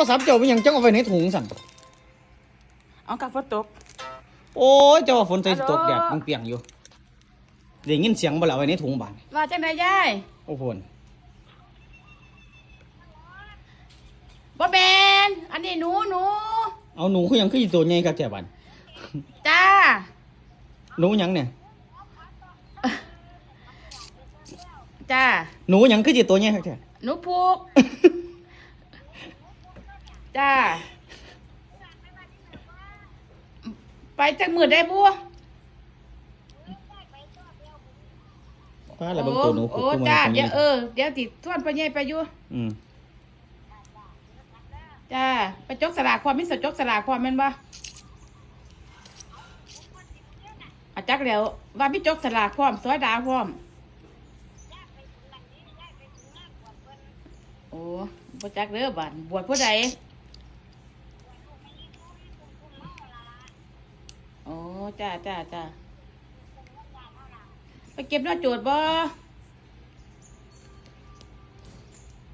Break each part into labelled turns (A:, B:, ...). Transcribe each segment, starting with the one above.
A: รศัพท์เจ้าเป็นหยังจังเอาไว้ในถุงสั่น
B: เอากับฝนตก
A: โอ้ยเจ้าว่าฝนใจสิตก
B: ฮัลโหล
A: แดดเปรียงๆอยู่ได้ยินเสียงบ่ล่ะเอาไว้ในถุงบาน
B: ว่าจังไดยาย
A: โอ้โหน
B: บ่แมนอันนี้หนูหนู
A: เอาหนูคือหยังคืออยู่ตัวใหญ่กับแก่บาน
B: จ้า
A: หนูหยังเนี่ย
B: จ้า
A: หนูหยังคืออยู่ตัวใหญ่กับแก่
B: หนูผูก จ้า ไปจักมือได้บัว
A: ป้าละเบิ่งตัวหนูผูก
B: โอ้
A: ตัวมัน
B: จ้า
A: ตัว
B: เดี๋
A: นี้
B: ยวเออเดี๋ยวติดทวนไปใหญ่ไปอยู่
A: อืม
B: จ้าไปจกสลากความมิสจกสลากความแม่นบ่อาจักแล้วว่ามิจกสลากพร้อมสวยดาวพร้อมโอ้บ่จักเด้อบัดบวชผู้ใดโอ้ จ้าจ้าจ้าไปเก็บหน้าโจทย์บ่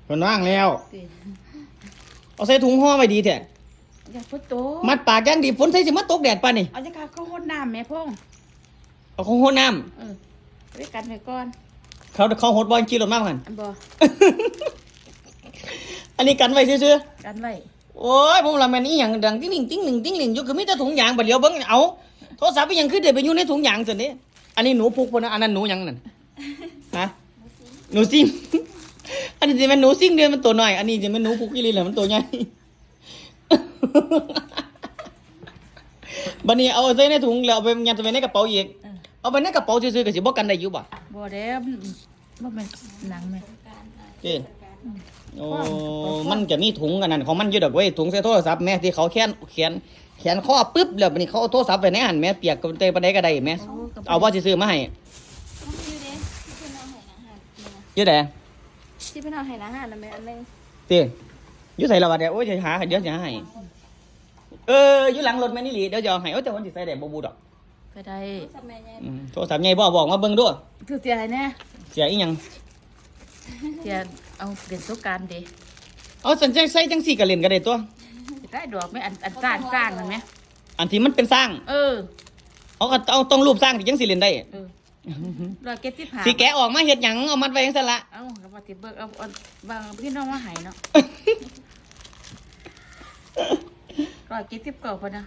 A: เพิ่นว่างแล้ว
B: ติ
A: เอาใส่ถุงห่อไว้ดีแท้
B: อย่าพุทโต
A: มัดปากอย่างดีฝนใส่สิมาตกแดดป่านนี่
B: เอาจะขาเข้าห้นน้ำแม่พง
A: เอาของโหดน้ำ
B: เออไปกันไปก่อน
A: เขาเขาโหดบอลขี่รถมากัน
B: อันบ่
A: อันนี้กันไว้ซื่อ
B: กันไว้
A: ๆโอ้ยผมละแม่นอีหยังดังติ้งหนึ่งติ้งหนึ่งติ้งหนึ่งอยู่คือมีแต่ถุงยางบัดเดียวเบิ่งเอาโทรศัพท์ไปยังคือเดี๋ยวไปอยู่ในถุงยางซั่นนี่อันนี้หนูพุกพุ่นนะอันนั้นหนูหยังนั่นฮะหนูซิ่งอันนี้สิแม่นหนูซิ่งเดือนมันตัวน้อยอันนี้สิแม่นหนูพุกอีหลีแหละมันตัวใหญ่บัดนี้เอาใส่ในถุงแล้วเอาไปยัดไว้ในกระเป๋าอีก
B: เออ
A: เอาไปในกระเป๋าซื่อๆก็สิบ่กันได้อยู่บ่
B: บ่เด้อบ่แม่นหนังแม่
A: เจ้ โอ้มันจะมีถุงกันนั่นของมันอยู่ดอกเว้ยถุงใส่โทรศัพท์แม่ที่เขาแขนแขนแขนข้อปึ๊บแล้วบัดนี้เขาเอาโทรศัพท์ไว้ในหันแม่เปียกกับเตะปานใดก็ได้แม่เอาว่าสิซื้อมาให้อยู่ไหน
C: ที่พี่น้องให้อาหารนะแม่อันนึง
A: เต้อยู่ใส่ละวะเดี๋ยวโอ้ยจะหาเดี๋ยวจะหาให้เอออยู่หลังรถแม่นี่หลีเดี๋ยวจะเอาให้โอ้ยแต่วันสิใส่ได้บ่บูดอก
B: ก็ได้
C: สับแม่ใหญ่
A: อืมโทรศัพท์ใหญ่บ่บอกมาเบิ่งด้วย
B: คือเสียอะไรแน่
A: เสียอีหยัง
B: เสีย เอาเรียนสงกรารเด้
A: เอาสัญญาใส่จังสี่ก็เล่นก็ได้ตัว
B: ได้ดอกไหม่อันอันสร้างสร้างนั่นไหม
A: อันที่มันเป็นสร้าง
B: เออ
A: เอาก็เอาต้องรูปสร้างที่จังสิเล่นได้
B: เออร้อยเก็บที่ผ่า
A: สิแกะออกมาเฮ็ดหยังเอามัดไว้จังซั่นละ
B: เอากับว่าติเบิกเอาเอาบางพี่น้องมาใหายเนาะร้อยเก็บที่เก่าพอนะ